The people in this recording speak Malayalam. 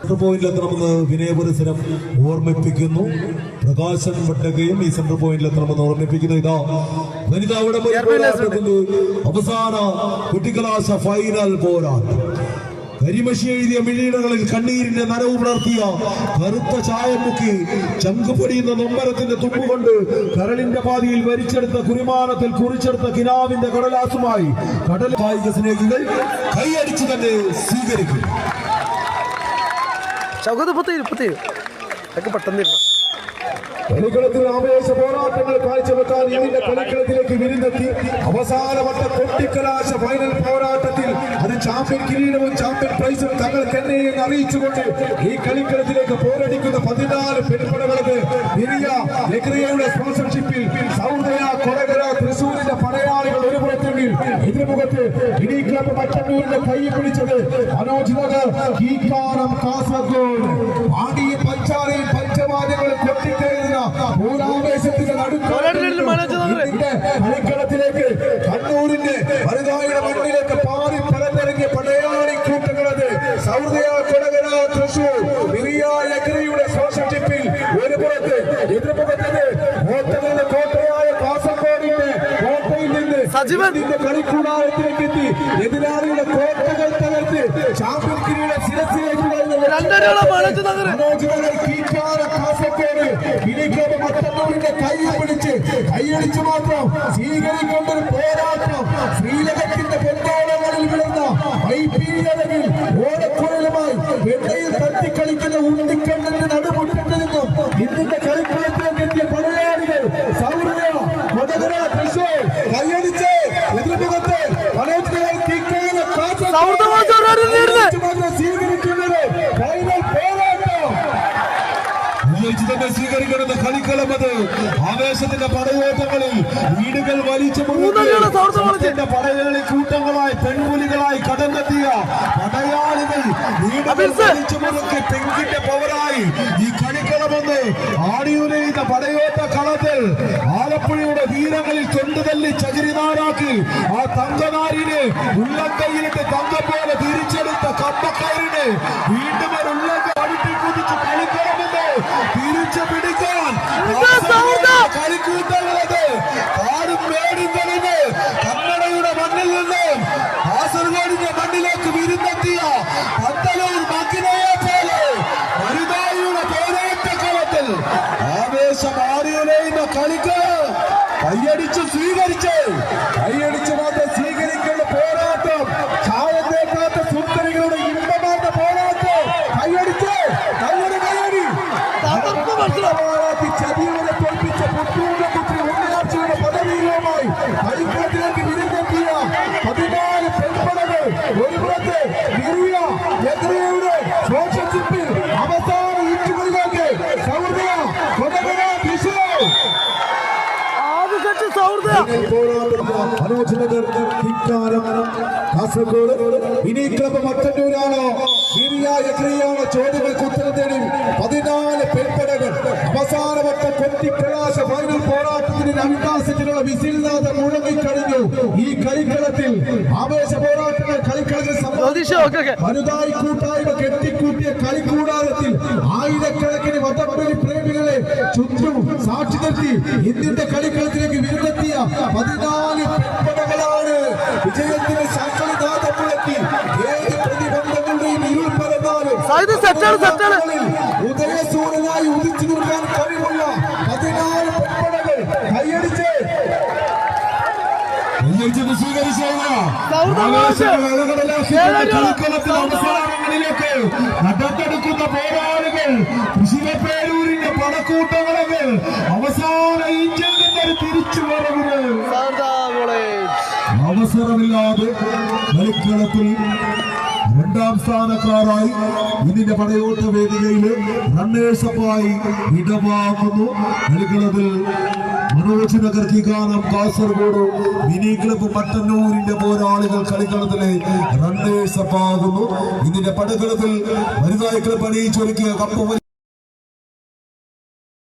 സെന്റർ പോയിന്റിലെത്തണമെന്ന് വിനയപുരസരം ഓർമ്മിപ്പിക്കുന്നു. പ്രകാശൻ വട്ടകയും ഈ സെന്റർ പോയിന്റിലെത്തണമെന്ന് ഓർമ്മിപ്പിക്കുന്നു. ഇതാ വനിതാ അവസാന കുട്ടികളാശ ഫൈനൽ പോരാട്ടം. കരിമഷി എഴുതിയ മിഴീടകളിൽ കണ്ണീരിന്റെ നനവ് പുലർത്തിയ കറുത്ത ചായം മുക്കി ചങ്കുപൊടിയുന്ന നൊമ്പരത്തിന്റെ തുമ്പുകൊണ്ട് കരളിന്റെ പാതിയിൽ വരിച്ചെടുത്ത കുരുമാനത്തിൽ കുറിച്ചെടുത്ത കിനാവിന്റെ കടലാസുമായി കടൽ കായിക സ്നേഹികൾ കൈയടിച്ചു തന്നെ സ്വീകരിക്കും. ചൗകത്ത് ഇപ്പത്തി ഇപ്പത്തി അതൊക്കെ പെട്ടെന്ന് കളിക്കളത്തിൽ ആവേശ പോരാട്ടങ്ങൾ കാഴ്ചവെക്കാൻ ഇതിന്റെ കളിക്കളത്തിലേക്ക് വിരുന്നെത്തി. അവസാനവട്ട കൊട്ടിക്കലാശ ഫൈനൽ പോരാട്ടത്തിൽ അത് ചാമ്പ്യൻ കിരീടവും ചാമ്പ്യൻ പ്രൈസും തങ്ങൾക്ക് എന്നെ എന്ന് അറിയിച്ചുകൊണ്ട് ഈ കളിക്കളത്തിലേക്ക് പോരടിക്കുന്ന പതിനാല് പെൺപടകളത് നിരിയ ലെക്രിയയുടെ സ്പോൺസർഷിപ്പിൽ സൗദയ കൊടകര തൃശൂരിന്റെ പടയാളികൾ ഒരു പുറത്തെങ്കിൽ എതിർമുഖത്ത് ഇടി ക്ലബ് മറ്റന്നൂരിന്റെ കൈ പിടിച്ചത് മനോജ് നഗർ കാസർഗോഡ്. പാണ്ടിയും പഞ്ചാരയും വലുതായുടെ മണ്ണിലേക്ക് പാറി പരന്നിറങ്ങിയ പടയാളി കൂട്ടങ്ങളത് സൗദയ കൊടകര തൃശൂർ. മിറിയായ എഗ്രയുടെ സ്പോൺസർഷിപ്പിൽ ഒരു പുറത്ത്. എതിർപ്പുറത്തത് കോട്ടകളുടെ കോട്ടയായ കാസർഗോഡിന്റെ കോട്ടയിൽ നിന്ന് സജീവൻ. ഇതിന്റെ കളിക്കൂടാരത്തിലേക്ക് എത്തി. എതിരാളിയുടെ കോട്ടകൾ തകർത്ത് കൈ പിടിച്ച് കൈയടിച്ച് മാത്രം സ്വീകരിക്കേണ്ട പോരാട്ടം. ശ്രീലകത്തിന്റെ പൊന്തോളങ്ങളിൽ വിളുന്ന വൈപീഴകിൽ ഓടക്കുഴലുമായി വെണ്ണയിൽ തട്ടിക്കളിക്കുന്ന ഉണ്ടിക്കണ്ണന്റെ നടുമുറ്റത്ത് നിന്നും ഇന്നിന്റെ കളിക്കളത്തിലേക്ക് എത്തിയ പടയാളികൾ സൗരയ കൊടകര തൃശൂർ. കൈയടിച്ച് എതിർമുഖത്ത് മനോജ് സ്വീകരിക്കുന്നത് കളിക്കളം ആവേശത്തിന്റെ പടയോട്ടങ്ങളിൽ വീടുകൾ വലിച്ചു. പടയാളി കൂട്ടങ്ങളായി പെൺപുലികളായി കടന്നെത്തിയ പടയാളികൾ വീടുകൾ വലിച്ചു മുറുക്കി പെങ്കിന്റെ പവരായി ഈ കളിക്കളമെന്ന് ആടിയുരയിത പടയോട്ട കളത്തിൽ ആലപ്പുഴയുടെ വീരങ്ങളിൽ കൊണ്ടുതല്ലി ചകിരിനാരാക്കി ആ തങ്കനാരിനെ ഉള്ളക്കൈയിലിട്ട് തങ്കം പോലെ തിരിച്ചെടുത്ത കമ്പക്കയറിനെ വീണ്ടും ഒരു ഉള്ളക്ക ആടിയുലയുന്ന കളിക്ക് കൈയടിച്ച് സ്വീകരിച്ച് കൈയടിച്ച് മാത്രം സ്വീകരിക്കുന്ന പോരാട്ടം ചായത്തേക്കാത്ത സുന്ദരികളുടെ ഇമ്പമാർന്ന പോരാട്ടം കൈയടിച്ച് കയ്യടി കയ്യടി തകർത്ത് മത്സരം. പോരാട്ടി ചതിയുടെ തോൽപ്പിച്ച പുത്തൂരിന്റെ പുത്രി ഉണ്ണിയാഴ്ചയുടെ പദവിയുമായി കളിക്കളത്തിലേക്ക് വിരുന്നെത്തിയ പതിനാല് പെൺപടകൾ ഒരു പുറത്ത് നിറിയ എത്രയുടെ സ്പോൺസർഷിപ്പിൽ അവസാന ഇഞ്ചുകളിലേക്ക് സൗദയ കൊടകര തൃശൂർ ആദ്യ സൗഹൃദ മനോജ് നഗർ ഇക്കാലം കാസർഗോഡ് ഇനി ക്ലബ് മറ്റന്നൂരാണോ എത്രയാണ് ചോദ്യങ്ങൾക്ക് ഉത്തരം തേടി പതിനാല് പെൺപടകൾ അവസാനവട്ട കൊട്ടിക്കലാശ ഫൈനൽ പോരാട്ടത്തിന് രണ്ടാം സെറ്റിലുള്ള വിസിൽനാഥം മുഴങ്ങിക്കഴിഞ്ഞു ഈ കളിക്കളത്തിൽ ആവേശ പോരാട്ടങ്ങൾ കളിക്കളത്തിൽ വലുതായി കൂട്ടായ്മ കെട്ടിക്കൂട്ടിയ കളിക്കൂടാരത്തിൽ ആയിരക്കണക്കിന് വടംവലി പ്രേമികളെ ചുറ്റും സാക്ഷി നിർത്തി ഇന്ത്യന്റെ കളിക്കളത്തിലേക്ക് വിജയത്തിന് ശങ്കലിനാഥം മുഴക്കി ഏത് പ്രതിബന്ധങ്ങളുടെയും ഇരുൾ പരന്നാലും ഉദയസൂര്യനായി ഉദിച്ചു നിൽക്കാൻ കഴിവുള്ള പതിനാല് പെൺപടകൾ കൈയടിച്ച് അവസാനങ്ങളിലേക്ക് നടത്തെടുക്കുന്ന പോരാളികൾ കൃഷികപ്പേരൂരിന്റെ അവസാന ഇഞ്ചിൽ നിന്നൊരു തിരിച്ചു വരവിന് സൗഹൃദ കോളേജ് അവസരമില്ലാതെ കളിക്കളത്തിൽ രണ്ടാം സ്ഥാനക്കാരായി ഇതിന്റെ പടയോട്ട വേദികയിൽ റണ്ണേഴ്സപ്പായി ഇടമാകുന്നു കളിക്കളത്തിൽ മനോജ് നഗർ കിഗാനം കാസർഗോഡ് മിനി ക്ലബ് മട്ടന്നൂരിന്റെ പോരാളികൾ കളിക്കളത്തിലെ റണ്ണേഴ്സപ്പാകുന്നു ഇതിന്റെ പടക്കളത്തിൽ വനിതാ ക്ലബ് അണിയിച്ചൊരുക്കിയ കപ്പ്